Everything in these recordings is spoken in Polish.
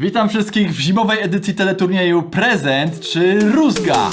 Witam wszystkich w zimowej edycji teleturnieju Prezent czy Rózga.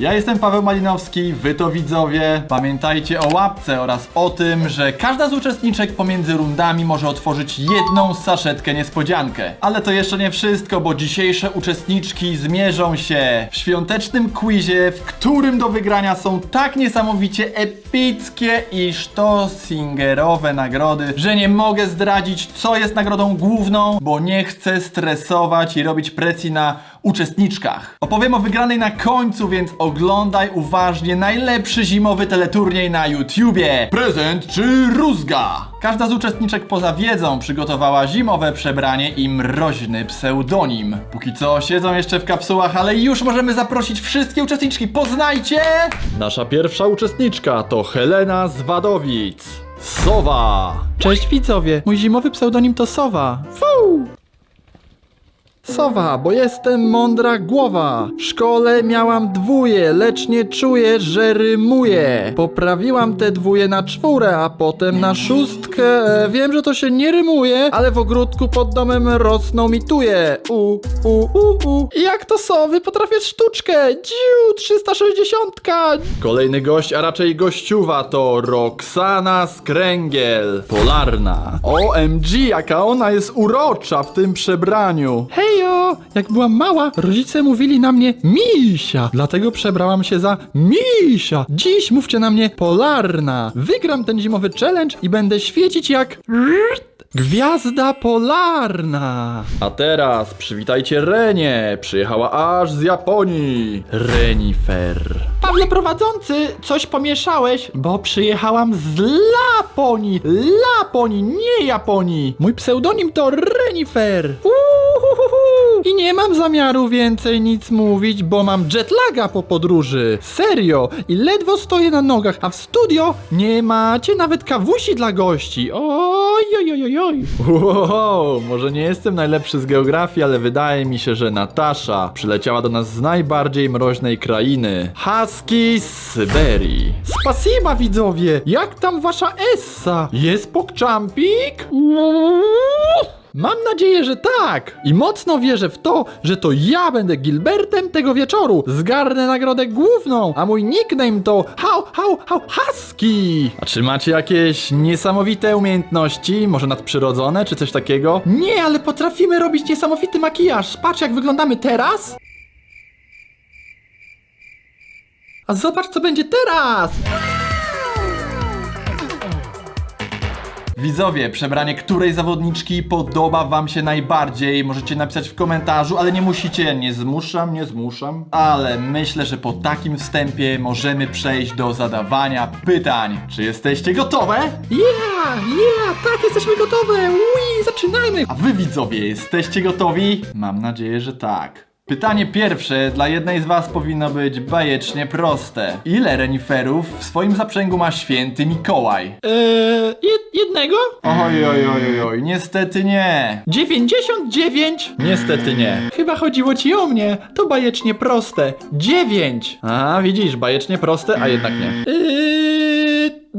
Ja jestem Paweł Malinowski, wy to widzowie. Pamiętajcie o łapce oraz o tym, że każda z uczestniczek pomiędzy rundami może otworzyć jedną saszetkę niespodziankę. Ale to jeszcze nie wszystko, bo dzisiejsze uczestniczki zmierzą się w świątecznym quizie, w którym do wygrania są tak niesamowicie epickie i sztosingerowe nagrody, że nie mogę zdradzić, co jest nagrodą główną, bo nie chcę stresować i robić presji na uczestniczkach. Opowiem o wygranej na końcu, więc oglądaj uważnie najlepszy zimowy teleturniej na YouTubie. Prezent czy rózga? Każda z uczestniczek poza wiedzą przygotowała zimowe przebranie i mroźny pseudonim. Póki co siedzą jeszcze w kapsułach, ale już możemy zaprosić wszystkie uczestniczki. Poznajcie! Nasza pierwsza uczestniczka to Helena z Wadowic. Sowa! Cześć widzowie, mój zimowy pseudonim to Sowa. Fuu! Sowa, bo jestem mądra głowa. W szkole miałam dwóje, lecz nie czuję, że rymuję. Poprawiłam te dwóje na czwórę, a potem na szóstkę. Wiem, że to się nie rymuje, ale w ogródku pod domem rosną mi tuje. U, u, u, u. Jak to sowy? Potrafię sztuczkę. Dziu, 360. Kolejny gość, a raczej gościuwa to Roxana Skręgiel. Polarna. OMG, jaka ona jest urocza w tym przebraniu. Jak byłam mała, rodzice mówili na mnie Misia. Dlatego przebrałam się za Misia. Dziś mówcie na mnie Polarna. Wygram ten zimowy challenge i będę świecić jak... Gwiazda polarna! A teraz przywitajcie Renię. Przyjechała aż z Japonii. Renifer. Pawle prowadzący, coś pomieszałeś, bo przyjechałam z Laponii. Laponii, nie Japonii. Mój pseudonim to Renifer. Uhuhuhu. I nie mam zamiaru więcej nic mówić, bo mam jetlaga po podróży. Serio. I ledwo stoję na nogach, a w studio nie macie nawet kawusi dla gości. Oj, oj, oj, oj, oj. Wow, może nie jestem najlepszy z geografii, ale wydaje mi się, że Natasza przyleciała do nas z najbardziej mroźnej krainy. Husky z Syberii. Spasiba widzowie! Jak tam wasza Essa? Jest pokczampik? Mam nadzieję, że tak! I mocno wierzę w to, że to ja będę Gilbertem tego wieczoru. Zgarnę nagrodę główną, a mój nickname to How, how, how, Husky! A czy macie jakieś niesamowite umiejętności, może nadprzyrodzone, czy coś takiego? Nie, ale potrafimy robić niesamowity makijaż. Patrz, jak wyglądamy teraz! A zobacz, co będzie teraz! Widzowie, przebranie której zawodniczki podoba wam się najbardziej? Możecie napisać w komentarzu, ale nie musicie, nie zmuszam, nie zmuszam. Ale myślę, że po takim wstępie możemy przejść do zadawania pytań. Czy jesteście gotowe? Yeah, yeah, tak, jesteśmy gotowe! Ui, zaczynajmy! A wy widzowie, jesteście gotowi? Mam nadzieję, że tak. Pytanie pierwsze dla jednej z was powinno być bajecznie proste. Ile reniferów w swoim zaprzęgu ma święty Mikołaj? Eee, jednego? Oj, oj, oj, oj, oj, niestety nie. 99? Niestety nie. Chyba chodziło ci o mnie. To bajecznie proste. 9. A, widzisz, bajecznie proste, a jednak nie. Eee,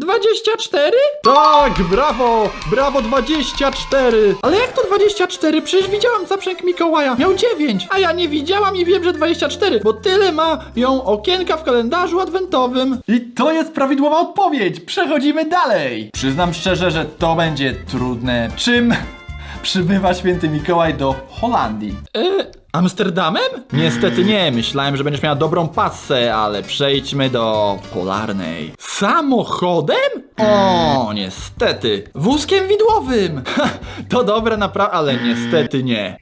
24? Tak, brawo! Brawo 24! Ale jak to 24? Przecież widziałam zaprzęg Mikołaja. Miał 9, a ja nie widziałam i wiem, że 24, bo tyle ma ją okienka w kalendarzu adwentowym. I to jest prawidłowa odpowiedź. Przechodzimy dalej. Przyznam szczerze, że to będzie trudne. Czym przybywa święty Mikołaj do Holandii? E, Amsterdamem? Niestety nie, myślałem, że będziesz miała dobrą passę, ale przejdźmy do polarnej. Samochodem? O, niestety. Wózkiem widłowym. Ha, to dobre naprawdę, ale niestety nie.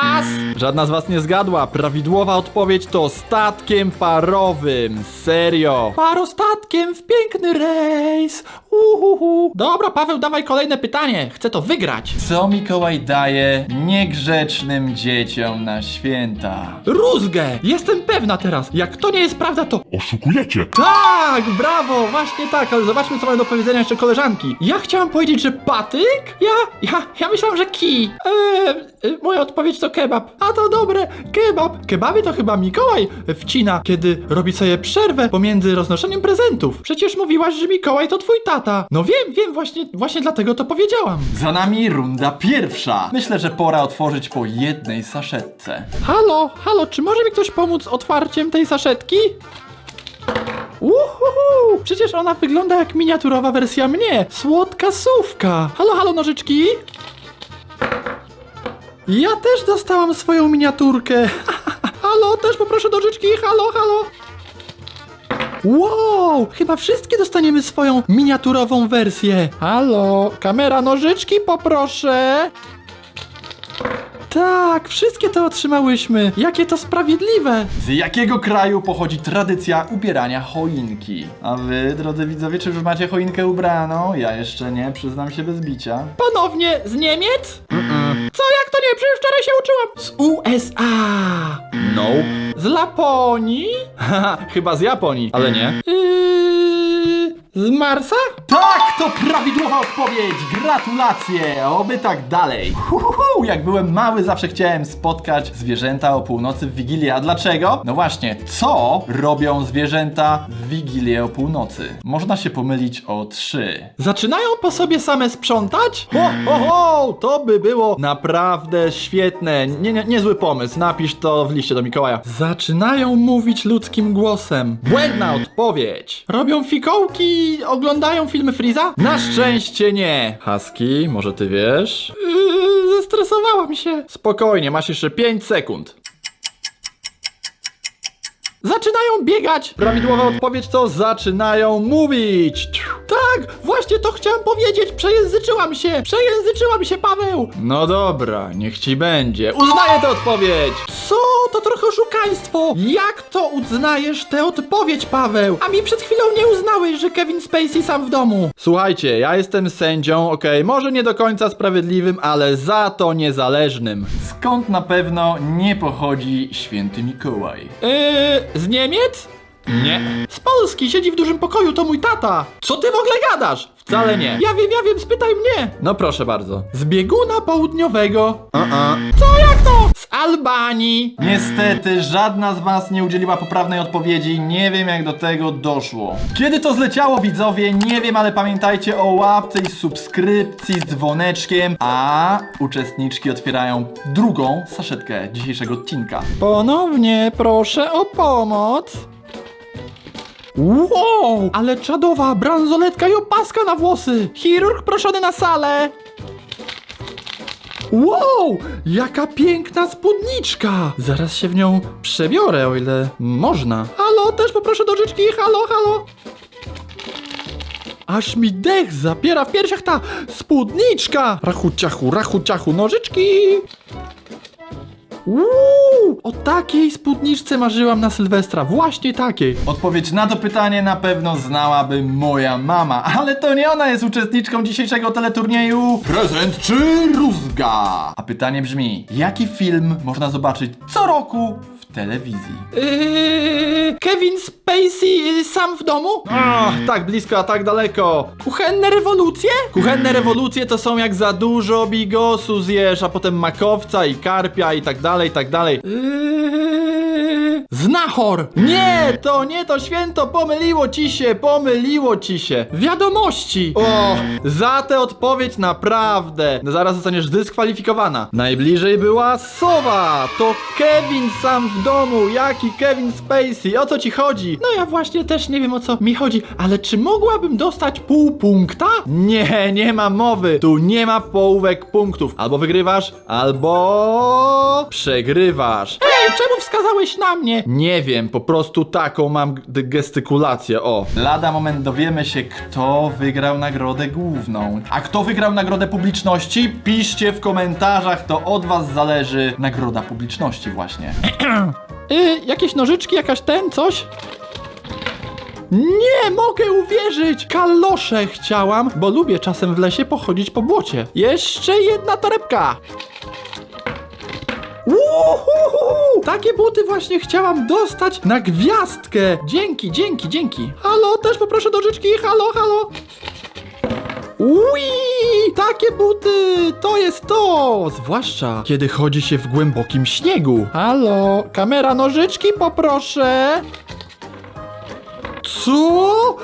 Pas! Żadna z was nie zgadła. Prawidłowa odpowiedź to statkiem parowym. Serio. Parostatkiem w piękny rejs. Uhuhu. Uhu. Dobra, Paweł, dawaj kolejne pytanie. Chcę to wygrać. Co Mikołaj daje niegrzecznym dzieciom na święta? Rózgę! Jestem pewna teraz. Jak to nie jest prawda, to Oszukujecie! Tak, brawo, właśnie tak, ale zobaczmy, co mają do powiedzenia jeszcze koleżanki. Ja chciałam powiedzieć, że patyk? Ja, ja, ja myślałam, że kij. Eee, e, moja odpowiedź to kebab. A to dobre, kebab. Kebaby to chyba Mikołaj wcina, kiedy robi sobie przerwę pomiędzy roznoszeniem prezentów. Przecież mówiłaś, że Mikołaj to twój tata. No wiem, wiem, właśnie, właśnie dlatego to powiedziałam. Za nami runda pierwsza. Myślę, że pora otworzyć po jednej saszetce. Halo, halo, czy może mi ktoś pomóc otwarciem tej saszetki? Uhuhu! Przecież ona wygląda jak miniaturowa wersja mnie! Słodka sówka! Halo, halo, nożyczki! Ja też dostałam swoją miniaturkę! halo, też poproszę nożyczki! Halo, halo! Wow! Chyba wszystkie dostaniemy swoją miniaturową wersję! Halo, kamera nożyczki poproszę! Tak, wszystkie to otrzymałyśmy. Jakie to sprawiedliwe. Z jakiego kraju pochodzi tradycja ubierania choinki? A wy, drodzy widzowie, czy już macie choinkę ubraną? Ja jeszcze nie, przyznam się bez bicia. Ponownie z Niemiec? Co, jak to nie? Przecież wczoraj się uczyłam. Z USA. Nope. Z Laponii? Haha, chyba z Japonii. Ale nie. Yy, z Marsa? Tak, to prawidłowa odpowiedź! Gratulacje! Oby tak dalej. Uhuhu, jak byłem mały, zawsze chciałem spotkać zwierzęta o północy w Wigilię. A dlaczego? No właśnie, co robią zwierzęta w Wigilię o północy? Można się pomylić o trzy. Zaczynają po sobie same sprzątać? Ho, ho, ho! To by było naprawdę świetne. Nie, nie, niezły pomysł. Napisz to w liście do Mikołaja. Zaczynają mówić ludzkim głosem. Błędna odpowiedź. Robią fikołki i oglądają filmy Freeza? Na szczęście nie. Husky, może ty wiesz? Yy, zestresowałam się. Spokojnie, masz jeszcze 5 sekund. Zaczynają biegać. Prawidłowa odpowiedź to zaczynają mówić. Tak, właśnie to chciałam powiedzieć. Przejęzyczyłam się. Przejęzyczyłam się, Paweł. No dobra, niech ci będzie. Uznaję tę odpowiedź. Co? To trochę oszukaństwo! Jak to uznajesz tę odpowiedź, Paweł? A mi przed chwilą nie uznałeś, że Kevin Spacey sam w domu. Słuchajcie, ja jestem sędzią, okej, może nie do końca sprawiedliwym, ale za to niezależnym. Skąd na pewno nie pochodzi święty Mikołaj? Yy, z Niemiec? Nie. Z Polski, siedzi w dużym pokoju, to mój tata. Co ty w ogóle gadasz? Wcale nie. Ja wiem, ja wiem, spytaj mnie. No proszę bardzo. Z bieguna południowego. Uh-uh. Co, jak to? Albanii. Niestety, żadna z was nie udzieliła poprawnej odpowiedzi. Nie wiem, jak do tego doszło. Kiedy to zleciało, widzowie? Nie wiem, ale pamiętajcie o łapce i subskrypcji z dzwoneczkiem. A uczestniczki otwierają drugą saszetkę dzisiejszego odcinka. Ponownie proszę o pomoc. Wow, ale czadowa bransoletka i opaska na włosy. Chirurg proszony na salę. Wow, jaka piękna spódniczka. Zaraz się w nią przebiorę, o ile można. Halo, też poproszę nożyczki. Halo, halo. Aż mi dech zapiera w piersiach ta spódniczka. Rachuciachu, rachuciachu, nożyczki. Uuu, o takiej spódniczce marzyłam na Sylwestra, właśnie takiej. Odpowiedź na to pytanie na pewno znałaby moja mama, ale to nie ona jest uczestniczką dzisiejszego teleturnieju Prezent czy Rózga? A pytanie brzmi, jaki film można zobaczyć co roku telewizji? Yy, Kevin Spacey y, sam w domu? O, tak blisko, a tak daleko. Kuchenne rewolucje? Kuchenne rewolucje to są jak za dużo bigosu zjesz, a potem makowca i karpia i tak dalej, i tak dalej. Yy, Znachor! Nie, to nie to święto, pomyliło ci się, pomyliło ci się. Wiadomości! O, za tę odpowiedź naprawdę. No zaraz zostaniesz dyskwalifikowana. Najbliżej była sowa. To Kevin sam w domu. Jaki Kevin Spacey? O co ci chodzi? No ja właśnie też nie wiem o co mi chodzi, ale czy mogłabym dostać pół punkta? Nie, nie ma mowy. Tu nie ma połówek punktów. Albo wygrywasz, albo przegrywasz. Ej, czemu wskazałeś na mnie? Nie wiem, po prostu taką mam g- gestykulację, o. Lada moment dowiemy się, kto wygrał nagrodę główną. A kto wygrał nagrodę publiczności? Piszcie w komentarzach, to od was zależy nagroda publiczności właśnie. Yy, jakieś nożyczki, jakaś ten, coś? Nie mogę uwierzyć! Kalosze chciałam, bo lubię czasem w lesie pochodzić po błocie. Jeszcze jedna torebka! Uhuhu! Takie buty właśnie chciałam dostać na gwiazdkę! Dzięki, dzięki, dzięki! Halo, też poproszę nożyczki, halo, halo! Ui! Takie buty! To jest to! Zwłaszcza, kiedy chodzi się w głębokim śniegu. Halo, kamera nożyczki poproszę! Co?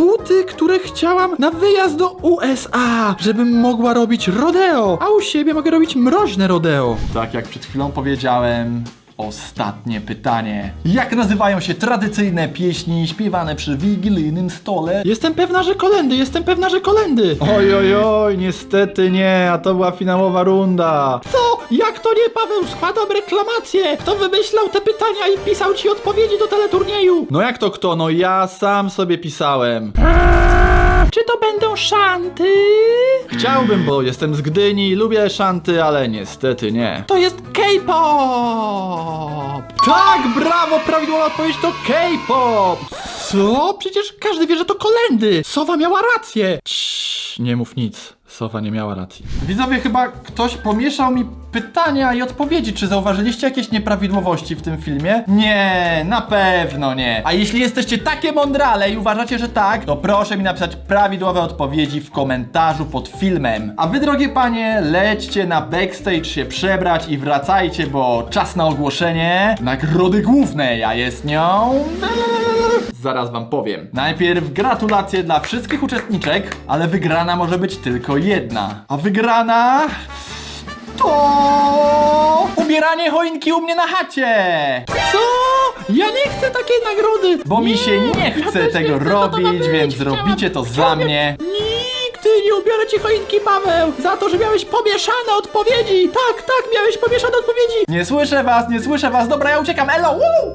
Buty, które chciałam na wyjazd do USA, żebym mogła robić rodeo, a u siebie mogę robić mroźne rodeo. Tak jak przed chwilą powiedziałem, ostatnie pytanie. Jak nazywają się tradycyjne pieśni śpiewane przy wigilijnym stole? Jestem pewna, że kolendy, jestem pewna, że kolendy. Oj, oj, oj, niestety nie, a to była finałowa runda. Co? Jak to nie, Paweł? Składam reklamację. Kto wymyślał te pytania i pisał ci odpowiedzi do teleturnieju? No jak to kto? No ja sam sobie pisałem. Czy to będą szanty? Chciałbym, bo jestem z Gdyni, lubię szanty, ale niestety nie. To jest K-pop! Tak, brawo, prawidłowa odpowiedź to K-pop! Co? Przecież każdy wie, że to kolendy! Sowa miała rację! Ciii, nie mów nic. Nie miała racji. Widzowie, chyba ktoś pomieszał mi pytania i odpowiedzi. Czy zauważyliście jakieś nieprawidłowości w tym filmie? Nie, na pewno nie. A jeśli jesteście takie mądrale i uważacie, że tak, to proszę mi napisać prawidłowe odpowiedzi w komentarzu pod filmem. A wy, drogie panie, lećcie na backstage się przebrać i wracajcie, bo czas na ogłoszenie nagrody głównej, a jest nią... Zaraz wam powiem. Najpierw gratulacje dla wszystkich uczestniczek, ale wygrana może być tylko jedna. A wygrana to ubieranie choinki u mnie na chacie. Co? Ja nie chcę takiej nagrody! Bo mi się nie chce też tego nie chcę, co to ma robić, być? więc Chciałam- zrobicie to za chciałam- mnie. Nigdy nie ubiorę ci choinki, Paweł! Za to, że miałeś pomieszane odpowiedzi! Tak, tak, miałeś pomieszane odpowiedzi! Nie słyszę was, nie słyszę was. Dobra, ja uciekam. Elo! Woo!